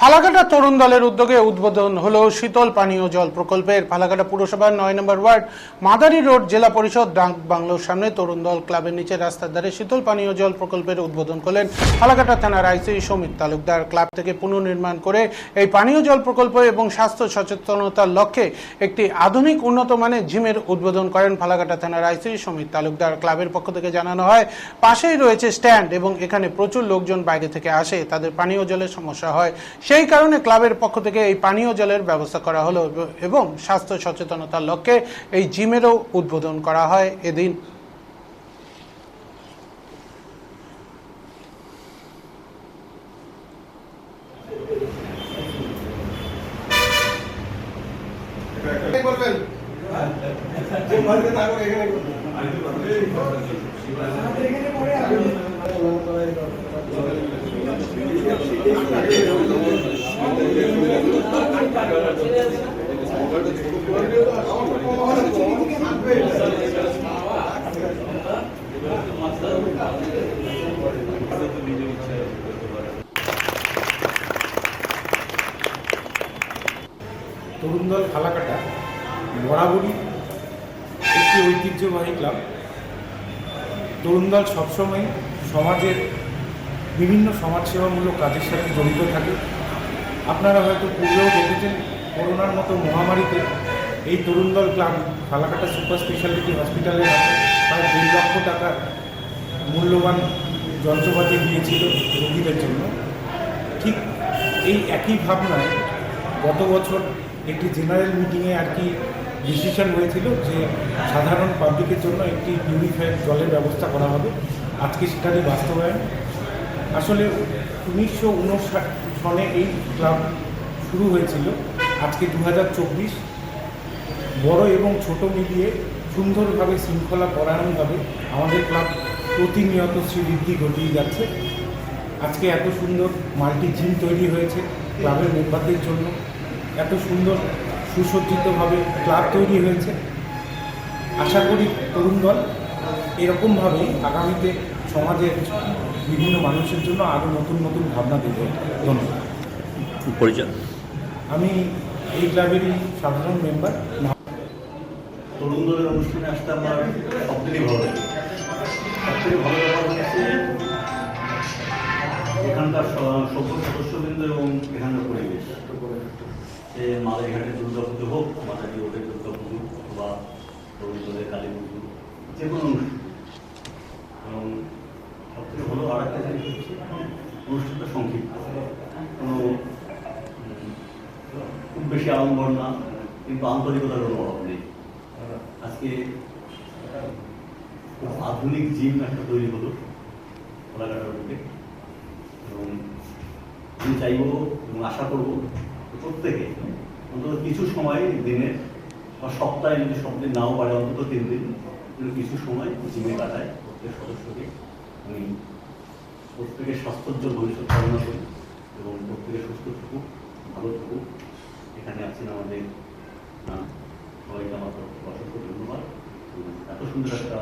ফালাকাটা তরুণ দলের উদ্যোগে উদ্বোধন হলো শীতল পানীয় জল প্রকল্পের ফালাকাটা পুরসভার নয় নম্বর ওয়ার্ড, মাদারি রোড জেলা পরিষদ ডাক বাংলোর সামনে তরুণ দল ক্লাবের নিচে রাস্তার ধারে শীতল পানীয় জল প্রকল্পের উদ্বোধন করলেন ফালাকাটা থানার আইসি সমিত তালুকদার। ক্লাব থেকে পুনর্নির্মাণ করে এই পানীয় জল প্রকল্প এবং স্বাস্থ্য সচেতনতার লক্ষ্যে একটি আধুনিক উন্নত মানের জিমের উদ্বোধন করেন ফালাকাটা থানার আইসি সমিত তালুকদার। ক্লাবের পক্ষ থেকে জানানো হয়, পাশেই রয়েছে স্ট্যান্ড এবং এখানে প্রচুর লোকজন বাইরে থেকে আসে, তাদের পানীয় জলের সমস্যা হয়। সেই কারণে ক্লাবের পক্ষ থেকে এই পানীয় জলের ব্যবস্থা করা হলো এবং স্বাস্থ্য সচেতনতার লক্ষ্যে এই জিমেরও উদ্বোধন করা হয় এদিন। তরুণদল ফালাকাটা বরাবরই একটি ঐতিহ্যবাহী ক্লাব। তরুণদল সবসময় সমাজের বিভিন্ন সমাজসেবামূলক কাজের সাথে জড়িত থাকে। আপনারা হয়তো পূর্বেও দেখেছেন করোনার মতো মহামারীতে এই Tarundal club Falakata super speciality হসপিটালে প্রায় দুই লক্ষ টাকা মূল্যবান যন্ত্রপাতি দিয়েছিল রোগীদের জন্য। ঠিক এই একই ভাবনায় গত বছর একটি জেনারেল মিটিংয়ে আর কি ডিসিশন হয়েছিল যে সাধারণ পাবলিকের জন্য একটি পিউরিফায়ার জলের ব্যবস্থা করা হবে। আজকে সেটারই বাস্তবায়ন। আসলে উনিশশো উনষাট সনে এই ক্লাব শুরু হয়েছিল। আজকে দু হাজার চব্বিশ। বড় এবং ছোট মিলিয়ে সুন্দরভাবে শৃঙ্খলা পরায়ণভাবে আমাদের ক্লাব প্রতিনিয়ত শ্রীবৃদ্ধি ঘটিয়ে যাচ্ছে। আজকে এত সুন্দর মাল্টি জিম তৈরি হয়েছে ক্লাবের মেম্বারদের জন্য। এত সুন্দর সুসজ্জিতভাবে ক্লাব তৈরি হয়েছে। আশা করি তরুণ দল এরকমভাবেই আগামীতে সমাজের বিভিন্ন মানুষের জন্য আরও নতুন নতুন ভাবনা দেবে। ধন্যবাদ। পরিচয়। আমি এই ক্লাবেরই সাধারণ মেম্বার তরুণ দলের অনুষ্ঠানে আসতে আমার সবথেকে ভালো লাগে। সবথেকে ভালো ব্যাপার হচ্ছে এখানকার সভ্য সদস্যবৃন্দ এবং এখানকার পরিবেশ। সে মালাইঘাটের দুর্গা হোক মাতাজি রোডের দুর্গা পুজো বা তরুণ দলের কালী পুজো যে কোনো অনুষ্ঠান এবং সবথেকে ভালো আর একটা জিনিস হচ্ছে অনুষ্ঠানটা সংক্ষিপ্ত কোনো উম, খুব বেশি আড়ম্বর না, কিন্তু আন্তরিকতার কোনো অভাব নেই। আজকে আধুনিক জিম একটা তৈরি হলো কোলাঘাটার বুকে এবং আমি চাইব এবং আশা করব প্রত্যেকে অন্তত কিছু সময় দিনে বা সপ্তাহে যদি সপ্তাহে নাও পারে, অন্তত তিন দিন কিছু সময় জিমে কাটায় প্রত্যেক সদস্যকে। আমি প্রত্যেকের স্বাস্থ্যোজ্জ্বল ভবিষ্যৎ কামনা করি এবং প্রত্যেকে সুস্থ থাকুক, ভালো থাকুক। এখানে আছেন আমাদের সবাইকে আমার অসংখ্য ধন্যবাদ। এত সুন্দর একটা